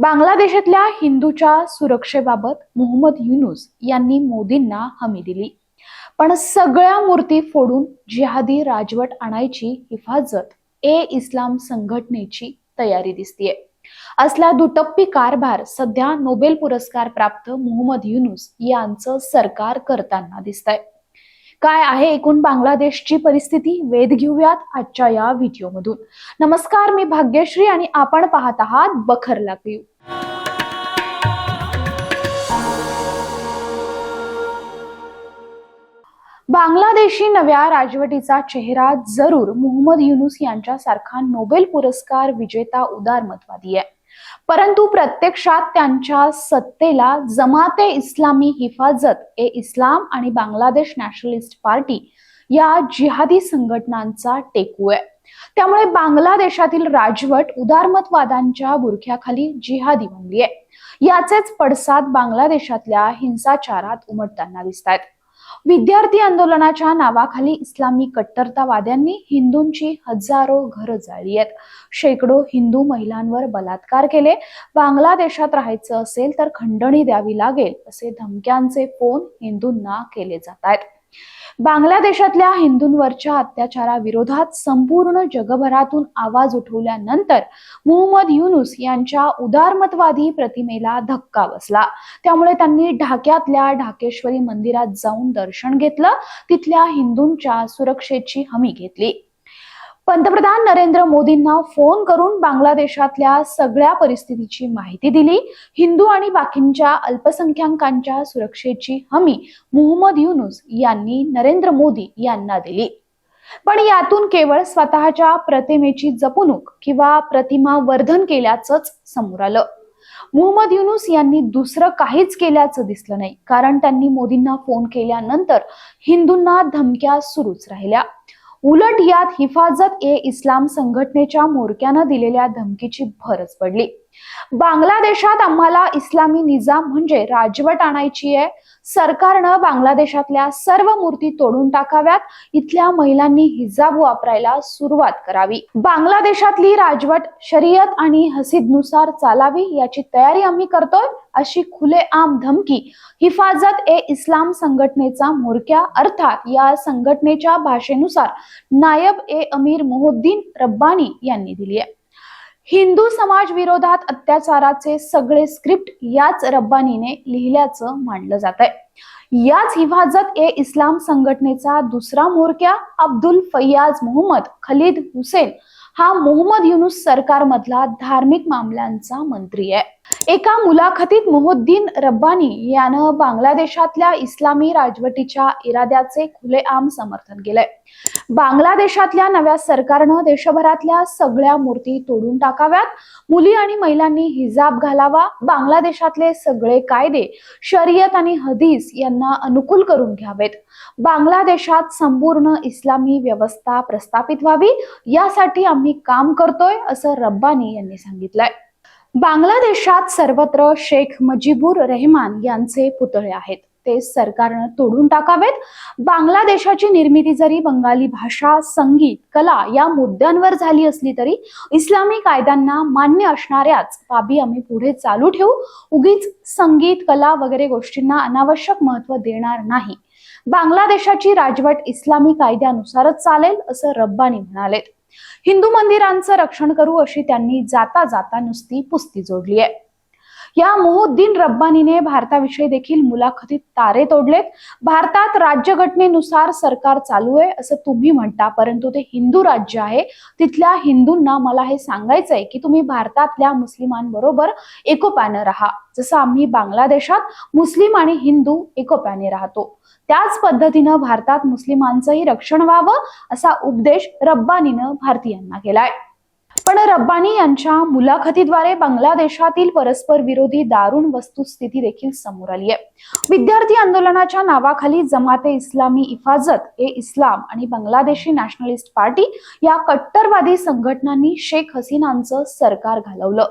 बांगलादेशातल्या हिंदूच्या सुरक्षेबाबत मोहम्मद युनुस यांनी मोदींना हमी दिली. पण सगळ्या मूर्ती फोडून जिहादी राजवट आणायची हिफाजत ए इस्लाम संघटनेची तयारी दिसतीये. असला दुटप्पी कारभार सध्या नोबेल पुरस्कार प्राप्त मोहम्मद युनुस यांचं सरकार करताना दिसतंय. काय आहे एकूण बांगलादेशची परिस्थिती? वेध घेऊयात आजच्या या व्हिडिओमधून. नमस्कार मी भाग्यश्री आणि आपण पाहत आहात बखर लाईव्ह बांगलादेशी नव्या राजवटीचा चेहरा जरूर मोहम्मद युनुस यांच्यासारखा नोबेल पुरस्कार विजेता उदारमतवादी आहे. परंतु प्रत्यक्षात त्यांच्या सत्तेला जमाते इस्लामी हिफाजत ए इस्लाम आणि बांगलादेश नॅशनलिस्ट पार्टी या जिहादी संघटनांचा टेकू आहे. त्यामुळे बांगलादेशातील राजवट उदारमतवादांच्या बुरख्याखाली जिहादी बनली आहे. याचेच पडसाद बांगलादेशातल्या हिंसाचारात उमटताना दिसत आहेत विद्यार्थी आंदोलनाच्या नावाखाली इस्लामी कट्टरतावाद्यांनी हिंदूंची हजारो घरं जाळली आहेत. शेकडो हिंदू महिलांवर बलात्कार केले. बांगलादेशात राहायचं असेल तर खंडणी द्यावी लागेल असे धमक्यांचे फोन हिंदूंना केले जात आहेत. बांगलादेशातल्या हिंदूंवरच्या अत्याचाराविरोधात संपूर्ण जगभरातून आवाज उठवल्यानंतर मोहम्मद युनुस यांच्या उदारमतवादी प्रतिमेला धक्का बसला. त्यामुळे त्यांनी ढाक्यातल्या ढाकेश्वरी मंदिरात जाऊन दर्शन घेतलं. तिथल्या हिंदूंच्या सुरक्षेची हमी घेतली. पंतप्रधान नरेंद्र मोदींना फोन करून बांगलादेशातल्या सगळ्या परिस्थितीची माहिती दिली. हिंदू आणि बाकींच्या अल्पसंख्याकांच्या सुरक्षेची हमी मोहम्मद युनुस यांनी नरेंद्र मोदी यांना दिली. पण यातून केवळ स्वतःच्या प्रतिमेची जपणूक किंवा प्रतिमा वर्धन केल्याचंच समोर आलं. मोहम्मद युनुस यांनी दुसरं काहीच केल्याचं दिसलं नाही कारण त्यांनी मोदींना फोन केल्यानंतर हिंदूंना धमक्या सुरूच राहिल्या. उलट यात हिफाजत ए इस्लाम संघटनेच्या मोरक्यानं दिलेल्या धमकीची भरच पडली. बांगलादेशात आम्हाला इस्लामी निजाम म्हणजे राजवट आणायची आहे. सरकारनं बांगलादेशातल्या सर्व मूर्ती तोडून टाकाव्यात. इथल्या महिलांनी हिजाब वापरायला सुरुवात करावी. बांगलादेशातली राजवट शरीयत आणि हसीदनुसार चालावी याची तयारी आम्ही करतोय अशी खुलेआम धमकी. हिफाजत ए इस्लाम संघटनेचा म्होरक्या अर्थात या संघटनेच्या भाषेनुसार नायब ए अमीर मोहुद्दीन रब्बानी यांनी दिली आहे. हिंदू समाज विरोधात अत्याचाराचे सगळे स्क्रिप्ट याच रब्बानीने लिहिल्याचं मानलं जात आहे याच हिफाजत ए इस्लाम संघटनेचा दुसरा म्होरक्या अब्दुल फैयाज मोहम्मद खलीद हुसेन हा मोहम्मद युनुस सरकारमधला धार्मिक मामल्यांचा मंत्री आहे. एका मुलाखतीत मोहुद्दीन रब्बानी यानं बांगलादेशातल्या इस्लामी राजवटीच्या इराद्याचे खुलेआम समर्थन केलंय. बांगलादेशातल्या नव्या सरकारनं देशभरातल्या सगळ्या मूर्ती तोडून टाकाव्यात. मुली आणि महिलांनी हिजाब घालावा बांगलादेशातले सगळे कायदे शर्यत आणि हदीस यांना अनुकूल करून घ्यावेत. बांगलादेशात संपूर्ण इस्लामी व्यवस्था प्रस्थापित व्हावी यासाठी आम्ही काम करतोय असं रब्बानी यांनी सांगितलंय. बांगलादेशात सर्वत्र शेख मुजीबुर रेहमान यांचे पुतळे आहेत. ते सरकारनं तोडून टाकावेत. बांगलादेशाची निर्मिती जरी बंगाली भाषा संगीत कला या मुद्द्यांवर झाली असली तरी इस्लामी कायद्यांना मान्य असणाऱ्याच बाबी आम्ही पुढे चालू ठेवू. उगीच संगीत कला वगैरे गोष्टींना अनावश्यक महत्त्व देणार नाही. बांगलादेशाची राजवट इस्लामी कायद्यानुसारच चालेल असं रब्बानी म्हणालेत. हिंदू मंदिरांचं रक्षण करू अशी त्यांनी जाता जाता नुसती पुस्ती जोडली आहे. या मोहुद्दीन रब्बानीने भारताविषयी देखील मुलाखतीत तारे तोडलेत. भारतात राज्यघटनेनुसार सरकार चालू आहे असं तुम्ही म्हणता परंतु ते हिंदू राज्य आहे. तिथल्या हिंदूंना मला हे सांगायचंय की तुम्ही भारतातल्या मुस्लिमांबरोबर एकोप्यानं राहा. जसं आम्ही बांगलादेशात मुस्लिम आणि हिंदू एकोप्याने राहतो. त्याच पद्धतीनं भारतात मुस्लिमांचंही रक्षण व्हावं असा उपदेश रब्बानीनं भारतीयांना केलाय. पण रब्बानी यांच्या मुलाखतीद्वारे बांगलादेशातील परस्पर विरोधी दारुण वस्तुस्थिती देखील समोर आली आहे. विद्यार्थी आंदोलनाच्या नावाखाली जमाते इस्लामी इफाजत ए इस्लाम आणि बांगलादेशी नॅशनलिस्ट पार्टी या कट्टरवादी संघटनांनी शेख हसीनांचं सरकार घालवलं.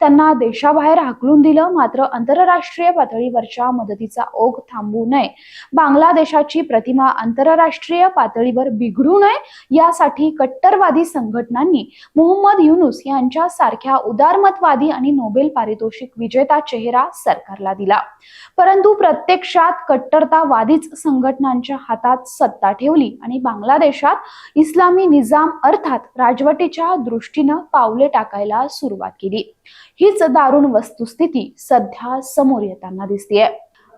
त्यांना देशाबाहेर हाकलून दिलं मात्र आंतरराष्ट्रीय पातळीवरच्या मदतीचा ओघ थांबू नये. बांगलादेशाची प्रतिमा आंतरराष्ट्रीय पातळीवर बिघडू नये यासाठी कट्टरवादी संघटनांनी मोहम्मद युनुस यांच्या सारख्या उदारमतवादी आणि नोबेल पारितोषिक विजेता चेहरा सरकारला दिला. परंतु प्रत्यक्षात कट्टरतावादीच संघटनांच्या हातात सत्ता ठेवली आणि बांगलादेशात इस्लामी निजाम अर्थात राजवटीच्या दृष्टीनं पावले टाकायला सुरुवात केली. हीच दारुण वस्तुस्थिती सध्या समोर येताना दिसतीये.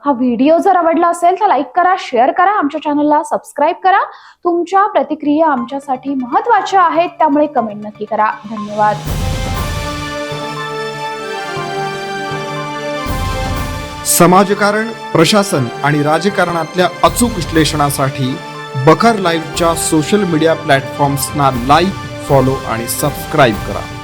हा व्हिडिओ जर आवडला असेल तर लाईक करा शेअर करा आमच्या चॅनलला सबस्क्राईब करा. तुमच्या प्रतिक्रिया आमच्यासाठी महत्त्वाच्या आहेत त्यामुळे कमेंट नक्की करा. धन्यवाद. समाजकारण प्रशासन आणि राजकारणातल्या अचूक विश्लेषणासाठी बखर लाईव्हच्या सोशल मीडिया प्लॅटफॉर्म्सना लाईक फॉलो आणि सबस्क्राईब करा.